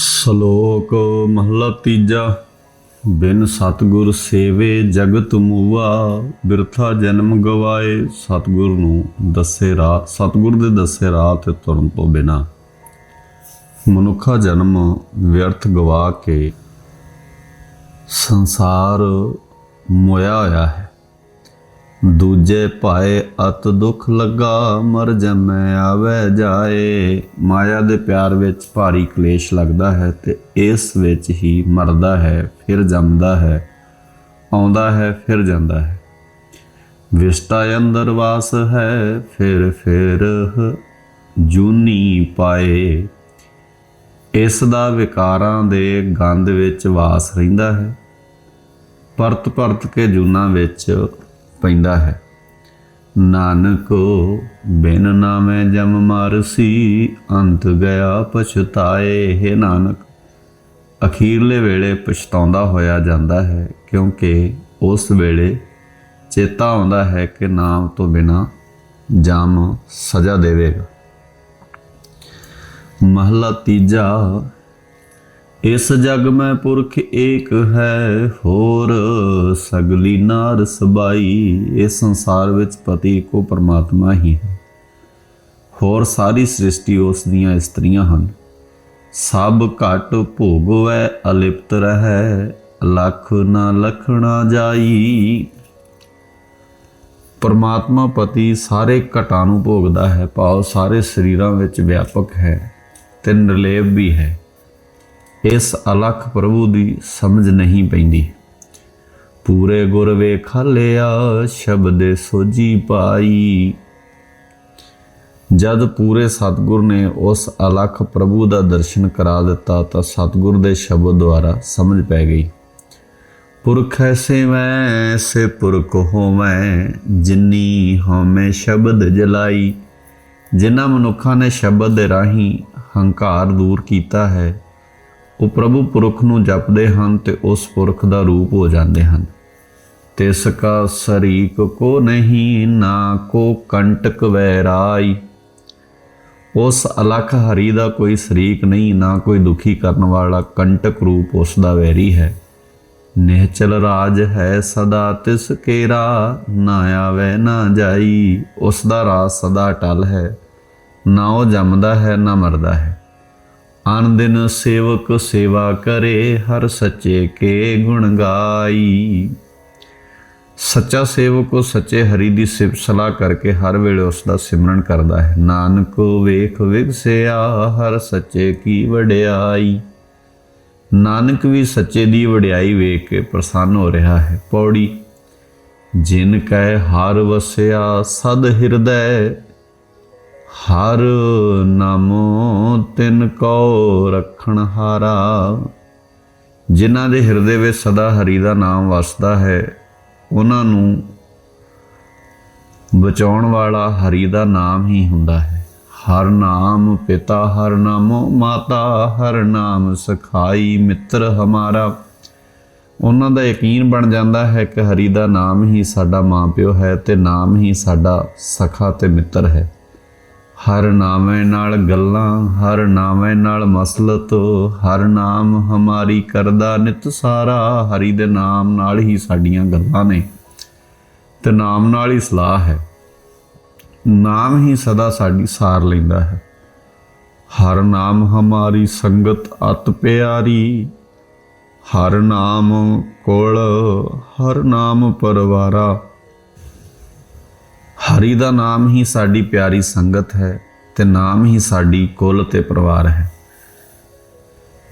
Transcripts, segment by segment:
ਸ਼ਲੋਕ ਮਹਲਾ ਤੀਜਾ। ਬਿਨ ਸਤਗੁਰ ਸੇਵੇ ਜਗਤ ਮੂਆ, ਬਿਰਥਾ ਜਨਮ ਗਵਾਏ, ਸਤਗੁਰ ਨੂੰ ਦੱਸੇ ਰਾਹ ਸਤਗੁਰ ਦੇ ਦੱਸੇ ਰਾਹ ਤੇ ਤੁਰਨ ਤੋਂ ਬਿਨਾ। ਮਨੁੱਖਾ ਜਨਮ ਵਿਅਰਥ ਗਵਾ ਕੇ ਸੰਸਾਰ ਮੋਇਆ ਹੋਇਆ ਹੈ। ਦੂਜੇ ਪਾਏ ਅਤ ਦੁੱਖ ਲੱਗਾ, ਮਰ ਜਮੈ, ਆਵੇ ਜਾਏ। ਮਾਇਆ ਦੇ ਪਿਆਰ ਵਿੱਚ ਭਾਰੀ ਕਲੇਸ਼ ਲੱਗਦਾ ਹੈ ਤੇ ਇਸ ਵਿੱਚ ਹੀ ਮਰਦਾ ਹੈ, ਫਿਰ ਜੰਮਦਾ ਹੈ, ਆਉਂਦਾ ਹੈ, ਫਿਰ ਜਾਂਦਾ ਹੈ। ਵਿਸ਼ਟਾ ਅੰਦਰ ਵਾਸ ਹੈ, ਫਿਰ ਫਿਰ ਜੂਨੀ ਪਾਏ। ਇਸ ਦਾ ਵਿਕਾਰਾਂ ਦੇ ਗੰਧ ਵਿੱਚ ਵਾਸ ਰਹਿੰਦਾ ਹੈ। ਪਰਤ ਪਰਤ ਕੇ ਜੂਨਾ ਵਿੱਚ ਪੈਂਦਾ ਹੈ। ਨਾਨਕ, ਬਿਨ ਨਾਮੈ ਜਮ ਮਾਰਸੀ, ਅੰਤ ਗਿਆ ਪਛਤਾਏ, ਹੈ ਨਾਨਕ। ਅਖੀਰਲੇ ਵੇਲੇ ਪਛਤਾਉਂਦਾ ਹੋਇਆ ਜਾਂਦਾ ਹੈ, ਕਿਉਂਕਿ ਉਸ ਵੇਲੇ ਚੇਤਾ ਆਉਂਦਾ ਹੈ ਕਿ ਨਾਮ ਤੋਂ ਬਿਨਾ ਜਮ ਸਜ਼ਾ ਦੇਵੇਗਾ। ਮਹਲਾ ਤੀਜਾ ਇਸ ਜਗ ਮੈਂ ਪੁਰਖ ਏਕ ਹੈ, ਹੋਰ ਸਗਲੀ ਨਾਰ ਸਬਾਈ ਇਸ ਸੰਸਾਰ ਵਿੱਚ ਪਤੀ ਕੋ ਪਰਮਾਤਮਾ ਹੀ ਹੈ। ਹੋਰ ਸਾਰੀ ਸ੍ਰਿਸ਼ਟੀ ਉਸ ਦੀਆਂ ਇਸਤਰੀਆਂ ਹਨ। ਸਭ ਘਟ ਭੋਗਵੈ ਅਲਿਪਤ ਰਹੈ, ਲੱਖ ਨਾ ਲਖਣਾ ਜਾਈ। ਪਰਮਾਤਮਾ ਪਤੀ ਸਾਰੇ ਘਟਾਂ ਨੂੰ ਭੋਗਦਾ ਹੈ, ਭਾਵ ਸਾਰੇ ਸਰੀਰਾਂ ਵਿੱਚ ਵਿਆਪਕ ਹੈ ਤੇ ਨਿਰਲੇਪ ਵੀ ਹੈ। ਇਸ ਅਲਖ ਪ੍ਰਭੂ ਦੀ ਸਮਝ ਨਹੀਂ ਪੈਂਦੀ। ਪੂਰੇ ਗੁਰ ਵੇਖ ਲਿਆ, ਸ਼ਬਦੇ ਸੋਜੀ ਪਾਈ। ਜਦ ਪੂਰੇ ਸਤਗੁਰ ਨੇ ਉਸ ਅਲਖ ਪ੍ਰਭੂ ਦਾ ਦਰਸ਼ਨ ਕਰਾ ਦਿੱਤਾ, ਤਾਂ ਸਤਗੁਰ ਦੇ ਸ਼ਬਦ ਦੁਆਰਾ ਸਮਝ ਪੈ ਗਈ। ਪੁਰਖ ਐਸੇ ਮੈਂ ਸੇ ਪੁਰਖ ਹੋਵੇਂ, ਜਿਨੀ ਹਉਮੈ ਸ਼ਬਦ ਜਲਾਈ। ਜਿਨ੍ਹਾਂ ਮਨੁੱਖਾਂ ਨੇ ਸ਼ਬਦ ਦੇ ਰਾਹੀਂ ਹੰਕਾਰ ਦੂਰ ਕੀਤਾ ਹੈ ਉਹ ਪ੍ਰਭੂ ਪੁਰਖ ਨੂੰ ਜਪਦੇ ਹਨ ਤੇ ਉਸ ਪੁਰਖ ਦਾ ਰੂਪ ਹੋ ਜਾਂਦੇ ਹਨ। ਤਿਸ ਕਾ ਸਰੀਕ ਕੋ ਨਹੀਂ, ਨਾ ਕੋ ਕੰਟਕ ਵੈਰਾਈ। ਉਸ ਅਲਖ ਹਰੀ ਦਾ ਕੋਈ ਸਰੀਕ ਨਹੀਂ, ਨਾ ਕੋਈ ਦੁਖੀ ਕਰਨ ਵਾਲਾ ਕੰਟਕ ਰੂਪ ਉਸ ਦਾ ਵੈਰੀ ਹੈ। ਨਿਹਚਲ ਰਾਜ ਹੈ ਸਦਾ, ਤਿਸ ਕੇਰਾ ਨਾ ਆਵੇ, ਨਾ ਜਾਈ। ਉਸ ਦਾ ਰਾਜ ਸਦਾ ਟਲ ਹੈ। ਨਾ ਉਹ ਜੰਮਦਾ ਹੈ, ਨਾ ਮਰਦਾ ਹੈ। ਆਨ ਦਿਨ ਸੇਵਕ ਸੇਵਾ ਕਰੇ, ਹਰ ਸੱਚੇ ਕੇ ਗੁਣ ਗਾਈ। ਸੱਚਾ ਸੇਵਕ ਉਹ ਸੱਚੇ ਹਰੀ ਦੀ ਸਿਫਤ ਸਲਾਹ ਕਰਕੇ ਹਰ ਵੇਲੇ ਉਸ ਦਾ ਸਿਮਰਨ ਕਰਦਾ ਹੈ। ਨਾਨਕ ਵੇਖ ਵਿਗਸਿਆ ਹਰ ਸੱਚੇ ਕੀ ਵਡਿਆਈ। ਨਾਨਕ ਵੀ ਸੱਚੇ ਦੀ ਵਡਿਆਈ ਵੇਖ ਕੇ ਪ੍ਰਸੰਨ ਹੋ ਰਿਹਾ ਹੈ। ਪੌੜੀ, ਜਿਨ ਕੈ ਹਰ ਵਸਿਆ, ਸਦ ਹਿਰਦੈ ਹਰ ਨਾਮੋ ਤਿਨ ਕੋ ਰਖਣ ਹਾਰਾ। ਜਿਨ੍ਹਾਂ ਦੇ ਹਿਰਦੇ ਵਿੱਚ ਸਦਾ ਹਰੀ ਦਾ ਨਾਮ ਵਸਦਾ ਹੈ, ਉਹਨਾਂ ਨੂੰ ਬਚਾਉਣ ਵਾਲਾ ਹਰੀ ਦਾ ਨਾਮ ਹੀ ਹੁੰਦਾ ਹੈ। ਹਰ ਨਾਮ ਪਿਤਾ, ਹਰ ਨਾਮੋ ਮਾਤਾ, ਹਰ ਨਾਮ ਸਖਾਈ ਮਿੱਤਰ ਹਮਾਰਾ। ਉਹਨਾਂ ਦਾ ਯਕੀਨ ਬਣ ਜਾਂਦਾ ਹੈ ਕਿ ਹਰੀ ਦਾ ਨਾਮ ਹੀ ਸਾਡਾ ਮਾਪਿਓ ਹੈ ਤੇ ਨਾਮ ਹੀ ਸਾਡਾ ਸਖਾ ਤੇ ਮਿੱਤਰ ਹੈ। ਹਰ ਨਾਮੇ ਨਾਲ ਗੱਲਾਂ, ਹਰ ਨਾਮੇ ਨਾਲ ਮਸਲਤ, ਹਰ ਨਾਮ ਹਮਾਰੀ ਕਰਦਾ ਨਿਤ ਸਾਰਾ, ਹਰੀ ਦੇ ਨਾਮ ਨਾਲ ਹੀ ਸਾਡੀਆਂ ਗੱਲਾਂ ਨੇ। ਤੇ ਨਾਮ ਨਾਲ ਹੀ ਸਲਾਹ ਹੈ। ਨਾਮ ਹੀ ਸਦਾ ਸਾਡੀ ਸਾਰ ਲੈਂਦਾ ਹੈ। ਹਰ ਨਾਮ ਹਮਾਰੀ ਸੰਗਤ ਅਤ ਪਿਆਰੀ, ਹਰ ਨਾਮ ਕੋਲ, ਹਰ ਨਾਮ ਪਰਵਾਰਾ ਹਰੀ ਦਾ ਨਾਮ ਹੀ ਸਾਡੀ ਪਿਆਰੀ ਸੰਗਤ ਹੈ ਤੇ ਨਾਮ ਹੀ ਸਾਡੀ ਕੁਲ ਤੇ ਪਰਿਵਾਰ ਹੈ।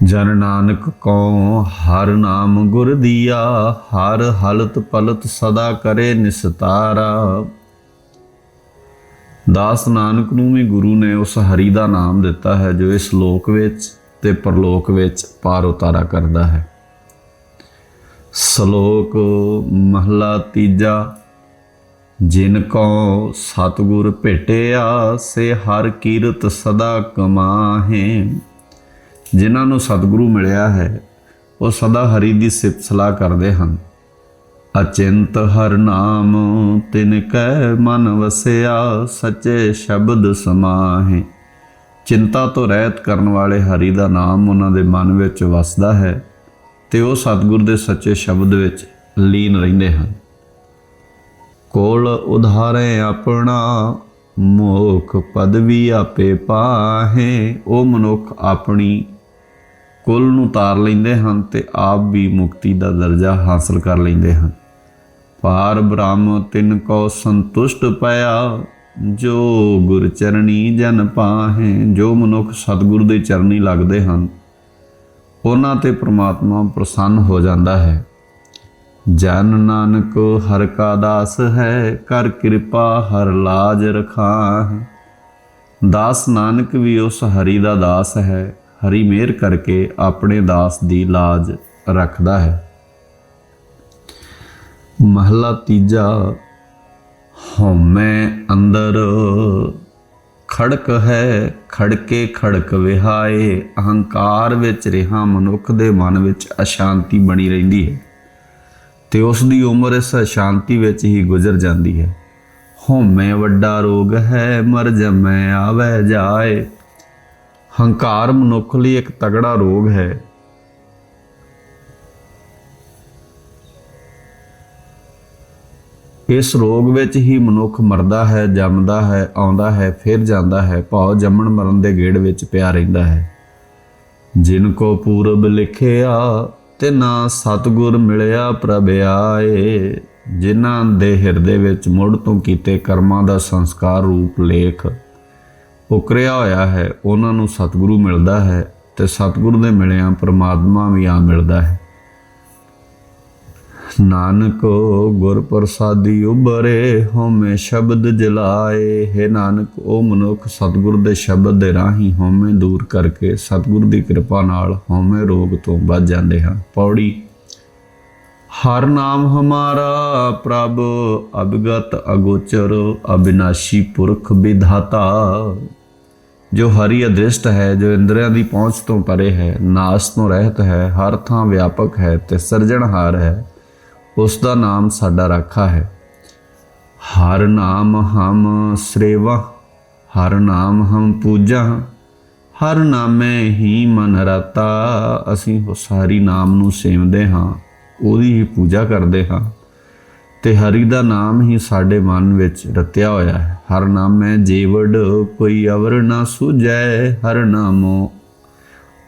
ਜਨ ਨਾਨਕ ਕੋ ਹਰ ਨਾਮ ਗੁਰ ਦੀਆ, ਹਰ ਹਲਤ ਪਲਤ ਸਦਾ ਕਰੇ ਨਿਸਤਾਰਾ। ਦਾਸ ਨਾਨਕ ਨੂੰ ਵੀ ਗੁਰੂ ਨੇ ਉਸ ਹਰੀ ਦਾ ਨਾਮ ਦਿੱਤਾ ਹੈ, ਜੋ ਇਸ ਲੋਕ ਵਿੱਚ ਤੇ ਪਰਲੋਕ ਵਿੱਚ ਪਾਰ ਉਤਾਰਾ ਕਰਦਾ ਹੈ। ਸ਼ਲੋਕ ਮਹਲਾ ਤੀਜਾ ਜਿਨ ਕੋ ਸਤਗੁਰ ਭੇਟਿਆ, ਸੇ ਹਰ ਕੀਰਤ ਸਦਾ ਕਮਾਹੇ। ਜਿਨ੍ਹਾਂ ਨੂੰ ਸਤਿਗੁਰੂ ਮਿਲਿਆ ਹੈ, ਉਹ ਸਦਾ ਹਰੀ ਦੀ ਸਿਫਤ ਸਲਾਹ ਕਰਦੇ ਹਨ। ਅਚਿੰਤ ਹਰ ਨਾਮ ਤਿਨ ਕੈ ਮਨ ਵਸਿਆ, ਸੱਚੇ ਸ਼ਬਦ ਸਮਾਹੇ। ਚਿੰਤਾ ਤੋਂ ਰਹਿਤ ਕਰਨ ਵਾਲੇ ਹਰੀ ਦਾ ਨਾਮ ਉਹਨਾਂ ਦੇ ਮਨ ਵਿੱਚ ਵਸਦਾ ਹੈ, ਤੇ ਉਹ ਸਤਿਗੁਰ ਦੇ ਸੱਚੇ ਸ਼ਬਦ ਵਿੱਚ ਲੀਨ ਰਹਿੰਦੇ ਹਨ। ਕੋਲ ਉਧਾਰੇ ਆਪਣਾ, ਮੋਖ ਪਦਵੀ ਆਪੇ ਪਾਹੇ। ਉਹ ਮਨੁੱਖ ਆਪਣੀ ਕੁੱਲ ਨੂੰ ਤਾਰ ਲੈਂਦੇ ਹਨ ਤੇ ਆਪ ਵੀ ਮੁਕਤੀ ਦਾ ਦਰਜਾ ਹਾਸਲ ਕਰ ਲੈਂਦੇ ਹਨ। ਪਾਰ ਬ੍ਰਹਮ ਤਿਨ ਕੋ ਸੰਤੁਸ਼ਟ ਪਾਇਆ ਜੋ ਗੁਰ ਚਰਣੀ ਜਨ ਪਾਹੇ। ਜੋ ਮਨੁੱਖ ਸਤਿਗੁਰ ਦੇ ਚਰਨੀ ਲੱਗਦੇ ਹਨ, ਉਹਨਾਂ ਤੇ ਪ੍ਰਮਾਤਮਾ ਪ੍ਰਸੰਨ ਹੋ ਜਾਂਦਾ ਹੈ। ਜਨ ਨਾਨਕ ਹਰ ਕਾ ਦਾਸ ਹੈ, ਕਰ ਕਿਰਪਾ ਹਰ ਲਾਜ ਰਖਾਹ। ਦਾਸ ਨਾਨਕ ਵੀ ਉਸ ਹਰੀ ਦਾ ਦਾਸ ਹੈ, ਹਰੀ ਮਿਹਰ ਕਰਕੇ ਆਪਣੇ ਦਾਸ ਦੀ ਲਾਜ ਰੱਖਦਾ ਹੈ। ਮਹਲਾ ਤੀਜਾ, ਹਉਮੈ ਅੰਦਰ। ਖੜਕ ਹੈ, ਖੜਕੇ ਖੜਕ ਵਿਹਾਏ, ਅਹੰਕਾਰ ਵਿੱਚ ਰਿਹਾ ਮਨੁੱਖ ਦੇ ਮਨ ਵਿੱਚ ਅਸ਼ਾਂਤੀ ਬਣੀ ਰਹਿੰਦੀ ਹੈ। ਤੇ ਉਸ ਦੀ ਉਮਰ ਇਸ ਅਸ਼ਾਂਤੀ ਵਿੱਚ ਹੀ ਗੁਜ਼ਰ ਜਾਂਦੀ ਹੈ। ਹਉਮੈ ਵੱਡਾ ਰੋਗ ਹੈ, ਮਰ ਜਮੈ ਆਵੇ ਜਾਏ। ਹੰਕਾਰ ਮਨੁੱਖ ਲਈ ਇੱਕ ਤਗੜਾ ਰੋਗ ਹੈ। ਇਸ ਰੋਗ ਵਿੱਚ ਹੀ ਮਨੁੱਖ ਮਰਦਾ ਹੈ, ਜੰਮਦਾ ਹੈ, ਆਉਂਦਾ ਹੈ, ਫਿਰ ਜਾਂਦਾ ਹੈ, ਭਾਉ ਜੰਮਣ ਮਰਨ ਦੇ ਗੇੜ ਵਿੱਚ ਪਿਆ ਰਹਿੰਦਾ ਹੈ। ਜਿਨ ਕੋ ਪੂਰਬ ਲਿਖਿਆ ਤੇ ਨਾ ਸਤਗੁਰ ਮਿਲਿਆ ਪ੍ਰਭ ਆਏ। ਜਿਨ੍ਹਾਂ ਦੇ ਹਿਰਦੇ ਵਿੱਚ ਮੁੜ ਤੋਂ ਕੀਤੇ ਕਰਮਾਂ ਦਾ ਸੰਸਕਾਰ ਰੂਪ ਲੇਖ ਉਕਰਿਆ ਹੋਇਆ ਹੈ, ਉਹਨਾਂ ਨੂੰ ਸਤਿਗੁਰੂ ਮਿਲਦਾ ਹੈ ਤੇ ਸਤਿਗੁਰੂ ਦੇ ਮਿਲਿਆਂ ਪ੍ਰਮਾਤਮਾ ਵੀ ਆ ਮਿਲਦਾ ਹੈ। ਨਾਨਕ ਗੁਰ ਪ੍ਰਸਾਦੀ ਉਬਰੇ ਹਉਮੈ ਸ਼ਬਦ ਜਲਾਏ। ਹੈ ਨਾਨਕ ਉਹ ਮਨੁੱਖ, ਸਤਿਗੁਰ ਦੇ ਸ਼ਬਦ ਦੇ ਰਾਹੀਂ ਹਉਮੈ ਦੂਰ ਕਰਕੇ ਸਤਿਗੁਰ ਦੀ ਕਿਰਪਾ ਨਾਲ ਹਉਮੈ ਰੋਗ ਤੋਂ ਬਚ ਜਾਂਦੇ ਹਨ ਪੌੜੀ। ਹਰ ਨਾਮ ਹਮਾਰਾ ਪ੍ਰਭ ਅਬਗਤ ਅਗੋਚਰ, ਅਬਿਨਾਸ਼ੀ ਪੁਰਖ ਵਿਧਾਤਾ। ਜੋ ਹਰੀ ਅਦ੍ਰਿਸ਼ਟ ਹੈ, ਜੋ ਇੰਦਰੀਆਂ ਦੀ ਪਹੁੰਚ ਤੋਂ ਪਰੇ ਹੈ, ਨਾਸ ਤੋਂ ਰਹਿਤ ਹੈ, ਹਰ ਥਾਂ ਵਿਆਪਕ ਹੈ ਤੇ ਸਿਰਜਣਹਾਰ ਹੈ। ਉਸ ਦਾ ਨਾਮ ਸਾਡਾ ਰਾਖਾ ਹੈ। ਹਰ ਨਾਮ ਹਮ ਸ੍ਰੇਵਾ, ਹਰ ਨਾਮ ਹਮ ਪੂਜਾ, ਹਰ ਨਾਮੇ ਹੀ ਮਨ ਰਤਾ। ਅਸੀਂ ਉਸ ਹਰੀ ਨਾਮ ਨੂੰ ਸੇਵਦੇ ਹਾਂ, ਉਹਦੀ ਹੀ ਪੂਜਾ ਕਰਦੇ ਹਾਂ। ਤੇ ਹਰੀ ਦਾ ਨਾਮ ਹੀ ਸਾਡੇ ਮਨ ਵਿੱਚ ਰਤਿਆ ਹੋਇਆ ਹੈ। ਹਰ ਨਾਮੈ ਜੀਵੜ, ਕੋਈ ਅਵਰ ਨਾ ਸੁਜੈ ਹਰ ਨਾਮੋ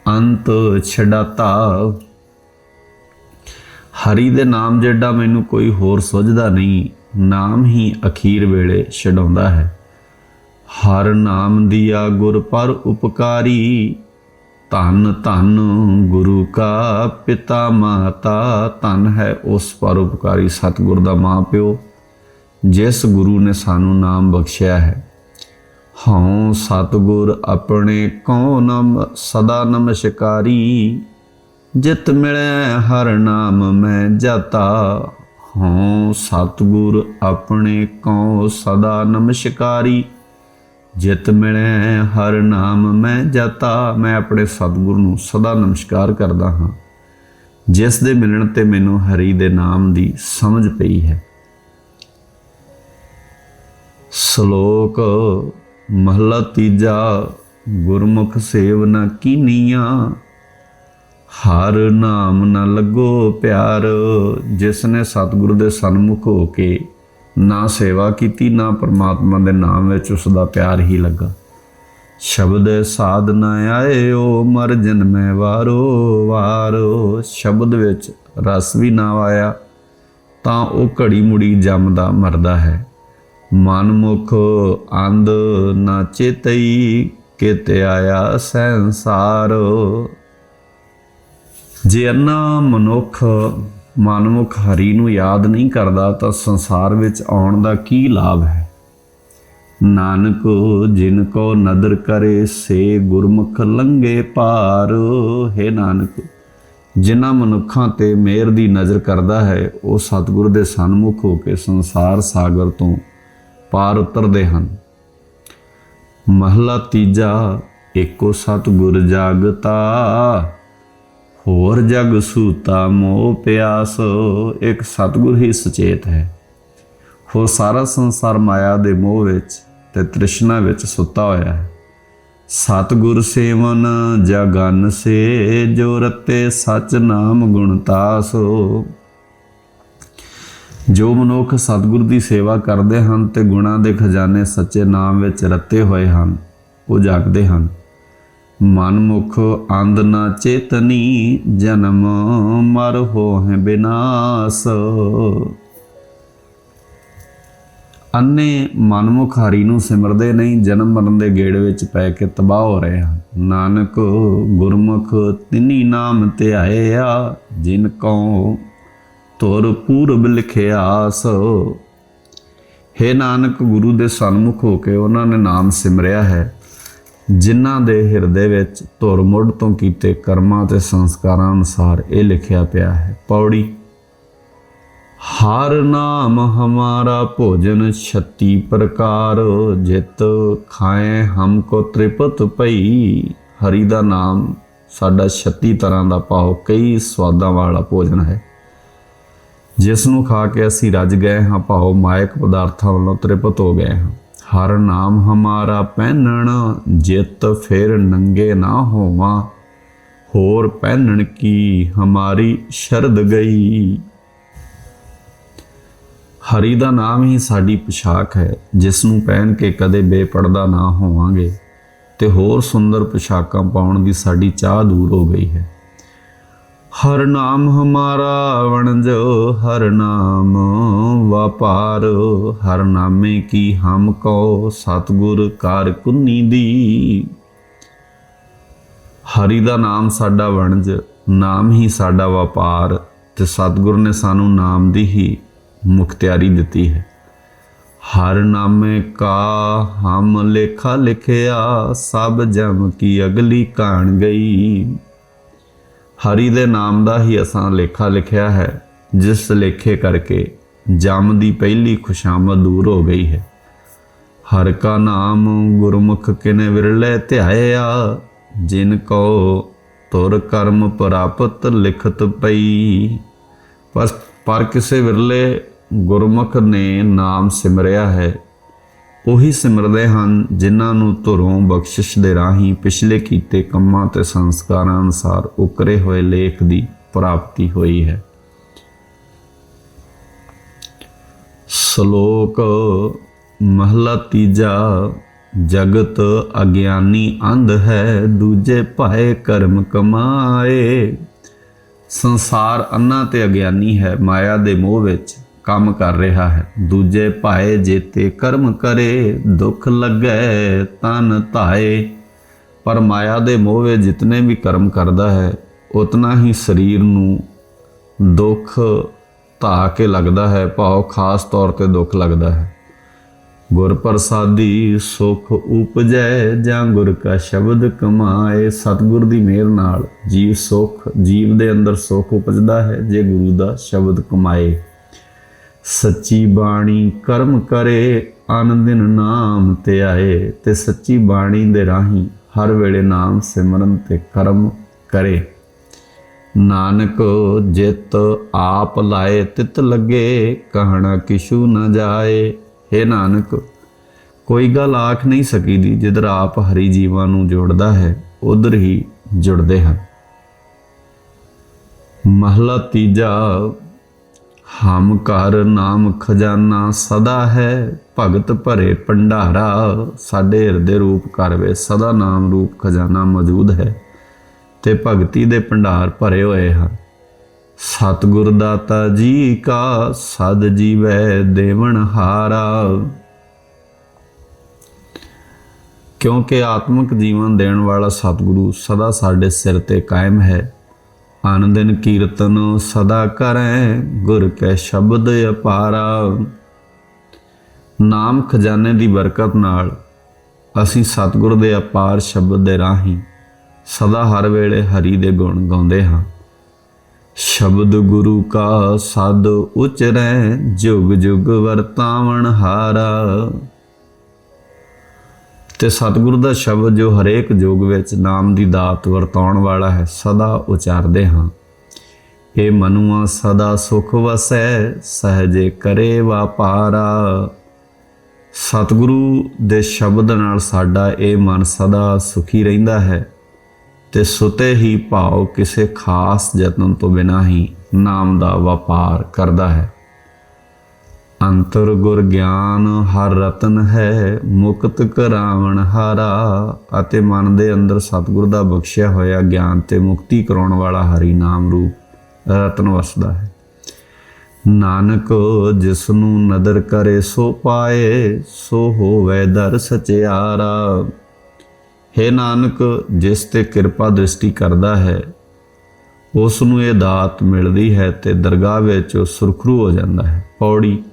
ਅੰਤ ਛਡਾਤਾ। ਹਰੀ ਦੇ ਨਾਮ ਜਿਹੜਾ ਮੈਨੂੰ ਕੋਈ ਹੋਰ ਸੁਝਦਾ ਨਹੀਂ, ਨਾਮ ਹੀ ਅਖੀਰ ਵੇਲੇ ਛਡਾਉਂਦਾ ਹੈ। ਹਰ ਨਾਮ ਦੀਆ ਗੁਰ ਪਰ ਉਪਕਾਰੀ, ਧੰਨ ਧੰਨ ਗੁਰੂ ਕਾ ਪਿਤਾ ਮਾਤਾ, ਧੰਨ ਹੈ ਉਸ ਪਰ ਉਪਕਾਰੀ ਸਤਿਗੁਰ ਦਾ ਮਾਂ ਪਿਓ, ਜਿਸ ਗੁਰੂ ਨੇ ਸਾਨੂੰ ਨਾਮ ਬਖਸ਼ਿਆ ਹੈ। ਹਉ ਸਤਿਗੁਰ ਆਪਣੇ ਕੋ ਨਮ, ਸਦਾ ਨਮਸਕਾਰੀ ਜਿਤ ਮਿਲੈ ਹਰ ਨਾਮ ਮੈਂ ਜਾਤਾ। ਹਉ ਸਤਿਗੁਰ ਆਪਣੇ ਕੋ ਸਦਾ ਨਮਸਕਾਰੀ। ਜਿਤ ਮਿਲੈ ਹਰ ਨਾਮ ਮੈਂ ਜਾਤਾ। ਮੈਂ ਆਪਣੇ ਸਤਿਗੁਰ ਨੂੰ ਸਦਾ ਨਮਸਕਾਰ ਕਰਦਾ ਹਾਂ। ਜਿਸ ਦੇ ਮਿਲਣ ਤੇ ਮੈਨੂੰ ਹਰੀ ਦੇ ਨਾਮ ਦੀ ਸਮਝ ਪਈ ਹੈ। ਸ਼ਲੋਕ, ਮਹਲਾ ਤੀਜਾ, ਗੁਰਮੁਖ ਸੇਵਨਾ ਕੀਨੀਆਂ ਹਰ ਨਾਮ ਨਾ ਲੱਗੋ ਪਿਆਰ ਜਿਸ ਨੇ ਸਤਿਗੁਰੂ ਦੇ ਸਨਮੁਖ ਹੋ ਕੇ ਨਾ ਸੇਵਾ ਕੀਤੀ, ਨਾ ਪਰਮਾਤਮਾ ਦੇ ਨਾਮ ਵਿੱਚ ਉਸ ਦਾ ਪਿਆਰ ਹੀ ਲੱਗਾ। ਸ਼ਬਦ ਸਾਧ ਨਾ ਆਏ ਓ ਮਰ ਜਨਮੈ ਵਾਰੋ ਵਾਰੋ। ਸ਼ਬਦ ਵਿੱਚ ਰਸ ਵੀ ਨਾ ਆਇਆ, ਤਾਂ ਉਹ ਘੜੀ ਮੁੜੀ ਜੰਮਦਾ ਮਰਦਾ ਹੈ। ਮਨ ਮੁਖ ਅੰਧ ਨਾ ਚੇਤਈ, ਕਿਤੇ ਆਇਆ ਸੰਸਾਰ। ਜੇ ਅੰਨਾ ਮਨੁੱਖ ਮਨਮੁਖ ਹਰੀ ਨੂੰ ਯਾਦ ਨਹੀਂ ਕਰਦਾ, ਤਾਂ ਸੰਸਾਰ ਵਿੱਚ ਆਉਣ ਦਾ ਕੀ ਲਾਭ ਹੈ? ਨਾਨਕ, ਜਿਨ ਕੋ ਨਦਰ ਕਰੇ, ਸੇ ਗੁਰਮੁਖ ਲੰਗੇ ਪਾਰ ਹੈ ਨਾਨਕ, ਜਿਨ੍ਹਾਂ ਮਨੁੱਖਾਂ ਤੇ ਮਿਹਰ ਦੀ ਨਜ਼ਰ ਕਰਦਾ ਹੈ, ਉਹ ਸਤਿਗੁਰ ਦੇ ਸਨਮੁਖ ਹੋ ਕੇ ਸੰਸਾਰ ਸਾਗਰ ਤੋਂ ਪਾਰ ਉਤਰਦੇ ਹਨ। ਮਹਲਾ ਤੀਜਾ, ਏਕੋ ਸਤਿਗੁਰ ਜਾਗਤਾ। ਹੋਰ ਜਗ ਸੂਤਾ ਮੋਹ ਪਿਆਸ, ਇੱਕ ਸਤਿਗੁਰ ਹੀ ਸੁਚੇਤ ਹੈ। ਹੋ ਸਾਰਾ ਸੰਸਾਰ ਮਾਇਆ ਦੇ ਮੋਹ ਵਿੱਚ ਤੇ ਤ੍ਰਿਸ਼ਨਾ ਵਿੱਚ ਸੁੱਤਾ ਹੋਇਆ ਹੈ। ਸਤਿਗੁਰ ਸੇਵਨ ਜਗਨ ਸੇ, ਜੋ ਰਤੇ ਸਚ ਨਾਮ ਗੁਣ ਤਾਸੋ। ਜੋ ਮਨੁੱਖ ਸਤਿਗੁਰ ਦੀ ਸੇਵਾ ਕਰਦੇ ਹਨ ਤੇ ਗੁਣਾਂ ਦੇ ਖਜ਼ਾਨੇ ਸੱਚੇ ਨਾਮ ਵਿੱਚ ਰੱਤੇ ਹੋਏ ਹਨ, ਉਹ ਜਾਗਦੇ ਹਨ। ਮਨਮੁਖ ਅੰਧ ਨਾ ਚੇਤਨੀ ਜਨਮ ਮਰ ਹੋਹਿ ਬਿਨਾਸ਼। ਅੰਨੇ ਮਨਮੁਖ ਹਰੀ ਨੂੰ ਸਿਮਰਦੇ ਨਹੀਂ, ਜਨਮ ਮਰਨ ਦੇ ਗੇੜ ਵਿੱਚ ਪੈ ਕੇ ਤਬਾਹ ਹੋ ਰਹੇ ਹਨ। ਨਾਨਕ ਗੁਰਮੁਖ ਤਿਨੀ ਨਾਮ ਧਿਆਇਆ ਜਿਨ ਕਉ ਤੁਰ ਪੂਰਬ ਲਿਖਿਆਸ। ਹੈ ਨਾਨਕ, ਗੁਰੂ ਦੇ ਸਨਮੁਖ ਹੋ ਕੇ ਉਹਨਾਂ ਨੇ ਨਾਮ ਸਿਮਰਿਆ ਹੈ। ਜਿਨ੍ਹਾਂ ਦੇ ਹਿਰਦੇ ਵਿੱਚ ਧੁਰ ਮੁੱਢ ਤੋਂ ਕੀਤੇ ਕਰਮਾਂ ਤੇ ਸੰਸਕਾਰਾਂ ਅਨੁਸਾਰ ਇਹ ਲਿਖਿਆ ਪਿਆ ਹੈ। ਪੌੜੀ, ਹਰ ਨਾਮ ਹਮਾਰਾ ਭੋਜਨ 36 ਪ੍ਰਕਾਰ ਜਿਤ ਖਾਏ ਹਮ ਕੋ ਤ੍ਰਿਪਤ ਭਈ। ਹਰੀ ਦਾ ਨਾਮ ਸਾਡਾ 36 ਤਰ੍ਹਾਂ ਦਾ ਭਾਵ ਕਈ ਸਵਾਦਾਂ ਵਾਲਾ ਭੋਜਨ ਹੈ। ਜਿਸ ਨੂੰ ਖਾ ਕੇ ਅਸੀਂ ਰੱਜ ਗਏ ਹਾਂ ਭਾਵ ਮਾਇਕ ਪਦਾਰਥਾਂ ਵੱਲੋਂ ਤ੍ਰਿਪਤ ਹੋ ਗਏ ਹਾਂ। ਹਰ ਨਾਮ ਹਮਾਰਾ ਪਹਿਨਣ, ਜਿਤ ਫਿਰ ਨੰਗੇ ਨਾ ਹੋਵਾਂ। ਹੋਰ ਪਹਿਨਣ ਕੀ ਹਮਾਰੀ ਸ਼ਰਦ ਗਈ। ਹਰੀ ਦਾ ਨਾਮ ਹੀ ਸਾਡੀ ਪੋਸ਼ਾਕ ਹੈ ਜਿਸ ਨੂੰ ਪਹਿਨ ਕੇ ਕਦੇ ਬੇਪਰਦਾ ਨਾ ਹੋਵਾਂਗੇ। ਤੇ ਹੋਰ ਸੁੰਦਰ ਪੋਸ਼ਾਕਾਂ ਪਾਉਣ ਦੀ ਸਾਡੀ ਚਾਹ ਦੂਰ ਹੋ ਗਈ ਹੈ। ਹਰ ਨਾਮ ਹਮਾਰਾ ਵਣਜ, ਹਰ ਨਾਮ ਵਪਾਰ। ਹਰ ਨਾਮੇ ਕੀ ਹਮ ਕੋ ਸਤਗੁਰ ਕਾਰ ਕੁੰਨੀ ਦੀ। ਹਰੀ ਦਾ ਨਾਮ ਸਾਡਾ ਵਣਜ, ਨਾਮ ਹੀ ਸਾਡਾ ਵਪਾਰ ਤੇ ਸਤਗੁਰ ਨੇ ਸਾਨੂੰ ਨਾਮ ਦੀ ਹੀ ਮੁਖਤਿਆਰੀ ਦਿੱਤੀ ਹੈ। ਹਰ ਨਾਮੇ ਕਾ ਹਮ ਲੇਖਾ ਲਿਖਿਆ, ਸਭ ਜਮ ਕੀ ਅਗਲੀ ਕਾਣ ਗਈ। ਹਰੀ ਦੇ ਨਾਮ ਦਾ ਹੀ ਅਸਾਂ ਲੇਖਾ ਲਿਖਿਆ ਹੈ, ਜਿਸ ਲੇਖੇ ਕਰਕੇ ਜਮ ਦੀ ਪਹਿਲੀ ਖੁਸ਼ਾਮਦ ਦੂਰ ਹੋ ਗਈ ਹੈ। ਹਰ ਕਾ ਨਾਮ ਗੁਰਮੁਖ ਕਿਨੇ ਵਿਰਲੇ ਧਿਆਇਆ, ਜਿਨ ਕੋ ਤੁਰ ਕਰਮ ਪ੍ਰਾਪਤ ਲਿਖਤ ਪਈ। ਪਰ ਪਰ ਕਿਸੇ ਵਿਰਲੇ ਗੁਰਮੁਖ ਨੇ ਨਾਮ ਸਿਮਰਿਆ ਹੈ ਉਹੀ ਸਿਮਰਦੇ ਹਨ ਜਿਨ੍ਹਾਂ ਨੂੰ ਧੁਰੋਂ ਬਖਸ਼ਿਸ਼ ਦੇ ਰਾਹੀਂ ਪਿਛਲੇ ਕੀਤੇ ਕੰਮਾਂ ਤੇ ਸੰਸਕਾਰਾਂ ਅਨੁਸਾਰ ਉਕਰੇ ਹੋਏ ਲੇਖ ਦੀ ਪ੍ਰਾਪਤੀ ਹੋਈ ਹੈ। ਸ਼ਲੋਕ, ਮਹਲਾ ਤੀਜਾ, ਜਗਤ ਅਗਿਆਨੀ ਅੰਧ ਹੈ, ਦੂਜੇ ਭਾਏ ਕਰਮ ਕਮਾਏ। ਸੰਸਾਰ ਅੰਨਾ ਤੇ ਅਗਿਆਨੀ ਹੈ, ਮਾਇਆ ਦੇ ਮੋਹ ਵਿੱਚ। ਕੰਮ ਕਰ ਰਿਹਾ ਹੈ। ਦੂਜੇ ਭਾਏ ਜੇਤੇ ਕਰਮ ਕਰੇ, ਦੁੱਖ ਲੱਗੈ ਤਨ ਧਾਏ। ਪਰ ਮਾਇਆ ਦੇ ਮੋਹ ਵਿੱਚ ਜਿਤਨੇ ਵੀ ਕਰਮ ਕਰਦਾ ਹੈ, ਉਤਨਾ ਹੀ ਸਰੀਰ ਨੂੰ ਦੁੱਖ ਧਾ ਕੇ ਲੱਗਦਾ ਹੈ ਭਾਵ ਖਾਸ ਤੌਰ ਤੇ ਦੁੱਖ ਲੱਗਦਾ ਹੈ। ਗੁਰ ਪ੍ਰਸਾਦੀ ਸੁਖ ਉਪਜੈ, ਜਾਂ ਗੁਰ ਕਾ ਸ਼ਬਦ ਕਮਾਏ। ਸਤਿਗੁਰ ਦੀ ਮਿਹਰ ਨਾਲ ਜੀਵ ਸੁਖ, ਜੀਵ ਦੇ ਅੰਦਰ ਸੁਖ ਉਪਜਦਾ ਹੈ, ਜੇ ਗੁਰੂ ਦਾ ਸ਼ਬਦ ਕਮਾਏ। ਸੱਚੀ ਬਾਣੀ ਕਰਮ ਕਰੇ ਅਨ ਦਿਨ ਨਾਮ ਤੇ ਆਏ। ਤੇ ਸੱਚੀ ਬਾਣੀ ਦੇ ਰਾਹੀਂ ਹਰ ਵੇਲੇ ਨਾਮ ਸਿਮਰਨ ਤੇ ਕਰਮ ਕਰੇ। ਨਾਨਕ ਜਿਤ ਆਪ ਲਾਏ, ਤਿਤ ਲੱਗੇ, ਕਹਣਾ ਕਿਛੂ ਨ ਜਾਏ। हे ਨਾਨਕ, ਕੋਈ ਗੱਲ ਆਖ ਨਹੀਂ ਸਕੀਦੀ ਜਿੱਧਰ ਆਪ ਹਰੀ ਜੀਵਾਂ ਨੂੰ ਜੋੜਦਾ ਹੈ, ਉਧਰ ਹੀ ਜੁੜਦੇ ਹਨ। ਮਹਲਾ ਤੀਜਾ ਹਮ ਘਰ ਨਾਮ ਖਜ਼ਾਨਾ ਸਦਾ ਹੈ, ਭਗਤ ਭਰੇ ਭੰਡਾਰਾ। ਸਾਡੇ ਹਿਰਦੇ ਰੂਪ ਘਰ ਵਿੱਚ ਸਦਾ ਨਾਮ ਰੂਪ ਖਜ਼ਾਨਾ ਮੌਜੂਦ ਹੈ। ਤੇ ਭਗਤੀ ਦੇ ਭੰਡਾਰ ਭਰੇ ਹੋਏ ਹਨ। ਸਤਿਗੁਰ ਦਾਤਾ ਜੀ ਕਾ ਸਦ ਜੀਵੈ ਦੇਵਨ ਹਾਰਾ। ਕਿਉਂਕਿ ਆਤਮਿਕ ਜੀਵਨ ਦੇਣ ਵਾਲਾ ਸਤਿਗੁਰੂ ਸਦਾ ਸਾਡੇ ਸਿਰ ਤੇ ਕਾਇਮ ਹੈ। ਆਨੰਦ ਦਿਨ ਕੀਰਤਨ ਸਦਾ ਕਰੈ, ਗੁਰ ਕੈ ਸ਼ਬਦ ਅਪਾਰਾ। ਨਾਮ ਖਜ਼ਾਨੇ ਦੀ ਬਰਕਤ ਨਾਲ ਅਸੀਂ ਸਤਿਗੁਰ ਦੇ ਅਪਾਰ ਸ਼ਬਦ ਦੇ ਰਾਹੀਂ ਸਦਾ ਹਰ ਵੇਲੇ ਹਰੀ ਦੇ ਗੁਣ ਗਾਉਂਦੇ ਹਾਂ। ਸ਼ਬਦ ਗੁਰੂ ਕਾ ਸਦ ਉਚਰੈ ਜੁਗ ਜੁਗ ਵਰਤਾਵਣ ਹਾਰਾ। ਤੇ ਸਤਿਗੁਰੂ ਦਾ ਸ਼ਬਦ ਜੋ ਹਰੇਕ ਯੁੱਗ ਵਿੱਚ ਨਾਮ ਦੀ ਦਾਤ ਵਰਤਾਉਣ ਵਾਲਾ ਹੈ, ਸਦਾ ਉਚਾਰਦੇ ਹਾਂ। ਇਹ ਮਨੁਆ, ਸਦਾ ਸੁਖ ਵਸੈ, ਸਹਜੇ ਕਰੇ ਵਾਪਾਰਾ। ਸਤਿਗੁਰੂ ਦੇ ਸ਼ਬਦ ਨਾਲ ਸਾਡਾ ਇਹ ਮਨ ਸਦਾ ਸੁਖੀ ਰਹਿੰਦਾ ਹੈ ਤੇ ਸੁਤੇ ਹੀ ਭਾਵ ਕਿਸੇ ਖਾਸ ਯਤਨ ਤੋਂ ਬਿਨਾਂ ਹੀ ਨਾਮ ਦਾ ਵਪਾਰ ਕਰਦਾ ਹੈ। ਅੰਤਰ ਗੁਰ ਗਿਆਨ ਹਰ ਰਤਨ ਹੈ, ਮੁਕਤ ਕਰਾਵਣ ਹਾਰਾ। ਅਤੇ ਮਨ ਦੇ ਅੰਦਰ ਸਤਿਗੁਰ ਦਾ ਬਖਸ਼ਿਆ ਹੋਇਆ ਗਿਆਨ ਤੇ ਮੁਕਤੀ ਕਰਾਉਣ ਵਾਲਾ ਹਰੀ ਨਾਮ ਰੂਪ ਰਤਨ ਵਸਦਾ ਹੈ। ਨਾਨਕ ਜਿਸ ਨੂੰ ਨਦਰ ਕਰੇ ਸੋ ਪਾਏ, ਸੋ ਹੋਵੇ ਦਰ ਸਚਿਆਰਾ। ਹੈ ਨਾਨਕ, ਜਿਸ ਤੇ ਕਿਰਪਾ ਦ੍ਰਿਸ਼ਟੀ ਕਰਦਾ ਹੈ ਉਸ ਨੂੰ ਇਹ ਦਾਤ ਮਿਲਦੀ ਹੈ ਤੇ ਦਰਗਾਹ ਵਿੱਚ ਸੁਰਖਰੂ ਹੋ ਜਾਂਦਾ ਹੈ। ਪੌੜੀ